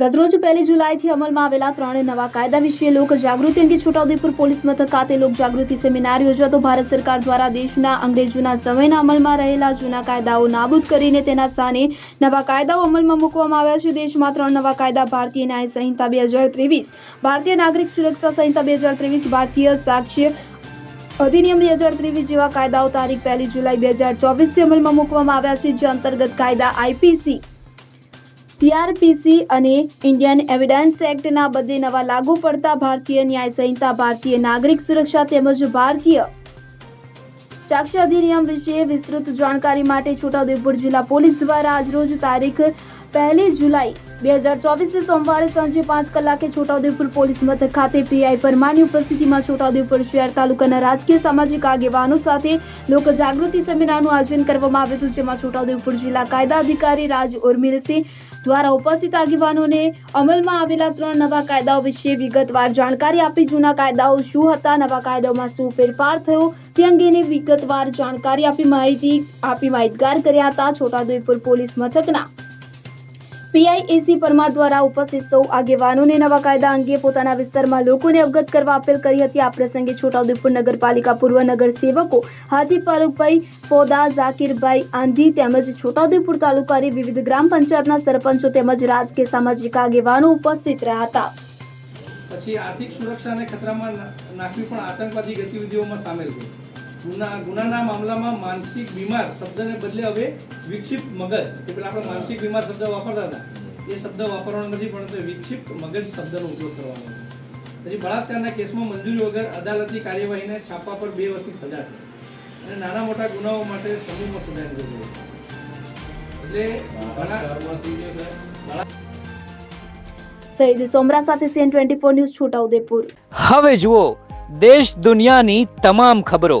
ગતરોજ પહેલી જુલાઈથી અમલમાં આવેલા ત્રણે નવા કાયદા વિશે લોક જાગૃતિ અંગે છોટાઉદેપુર પોલીસ મથક ખાતે લોક જાગૃતિ સેમિનાર યોજાતો ભારત સરકાર દ્વારા દેશના અંગ્રેજોના સમયના અમલમાં રહેલા જૂના કાયદાઓ નાબૂદ કરીને તેના સ્થાને નવા કાયદાઓ અમલમાં મૂકવામાં આવ્યા છે. દેશમાં ત્રણ નવા કાયદા ભારતીય ન્યાય સંહિતા બે હજાર ત્રેવીસ, ભારતીય નાગરિક સુરક્ષા સંહિતા બે હજાર ત્રેવીસ, ભારતીય સાક્ષ્ય અધિનિયમ બે હજાર ત્રેવીસ જેવા કાયદાઓ તારીખ પહેલી જુલાઈ બે હજાર ચોવીસથી અમલમાં મૂકવામાં આવ્યા છે. જે અંતર્ગત કાયદા આઈપીસી સીઆરપીસી અને ઇન્ડિયન એવિડન્સ એક્ટના બદલે નવા લાગુ પડતા ભારતીય ન્યાય સંહિતા, ભારતીય નાગરિક સુરક્ષા તેમજ ભારતીય સાક્ષી અધિનિયમ વિશે વિસ્તૃત જાણકારી માટે છોટાઉદેપુર જિલ્લા પોલીસ દ્વારા આજરોજ તારીખ પહેલી જુલાઈ બે હજાર ચોવીસથી સોમવારે સાંજે પાંચ કલાકે છોટાઉદેપુર પોલીસ મથક ખાતે પીઆઈ પરમારની ઉપસ્થિતિમાં છોટાઉદેપુર શહેર તાલુકાના રાજકીય સામાજિક આગેવાનો સાથે લોક જાગૃતિ સેમિનારનું આયોજન કરવામાં આવ્યું હતું, જેમાં છોટાઉદેપુર જિલ્લા કાયદા અધિકારી રાજ ઉર્મિલસિંહ દ્વારા ઉપસ્થિત આગેવાનોને અમલમાં આવેલા ત્રણ નવા કાયદાઓ વિશે વિગતવાર જાણકારી આપી. જૂના કાયદાઓ શું હતા, નવા કાયદાઓમાં શું ફેરફાર થયો, તે અંગેની વિગતવાર જાણકારી આપી માહિતી આપી માહિતગાર કર્યા હતા છોટાઉદેપુર પોલીસ મથકના પીઆઈએસી પરમાર દ્વારા ઉપસ્થિત સૌ આગેવાનોને નવા કાયદા અંગે પોતાના વિસ્તારમાં લોકોને અવગત કરવા અપીલ કરી હતી. આ પ્રસંગે છોટાઉદેપુર નગરપાલિકા પૂર્વ નગર સેવકો હાજી ફારૂકભાઈ પોદા, ઝાકીરભાઈ આંધી તેમજ છોટાઉદેપુર તાલુકાની વિવિધ ગ્રામ પંચાયતના સરપંચો તેમજ રાજકીય સામાજિક આગેવાનો ઉપસ્થિત રહ્યા હતા. પછી આર્થિક સુરક્ષાને ખતરામાં નાખવી પણ આતંકવાદી ગતિવિધિઓમાં સામેલ છે ગુના ગુનાના મામલામાં માનસિક બીમાર શબ્દને બદલે હવે વિક્ષિપ્ત મગજ. જે પેલા આપણે માનસિક બીમાર શબ્દ વાપરતા હતા. એ શબ્દ વાપરવાનો નથી પણ તે વિક્ષિપ્ત મગજ શબ્દનો ઉપયોગ કરવાનો પછી બળાત્કારના કેસમાં મંજૂરી વગર અદાલતની કાર્યવાહીને છાપા પર બે વર્ષની સજા છે. અને નાના મોટા ગુનાઓ માટે સમૂહમાં સજા જરૂર છે. સઈદ સોમરા સાથે CN twenty four news Chhotaudepur હવે જુઓ દેશ દુનિયાની તમામ ખબરો.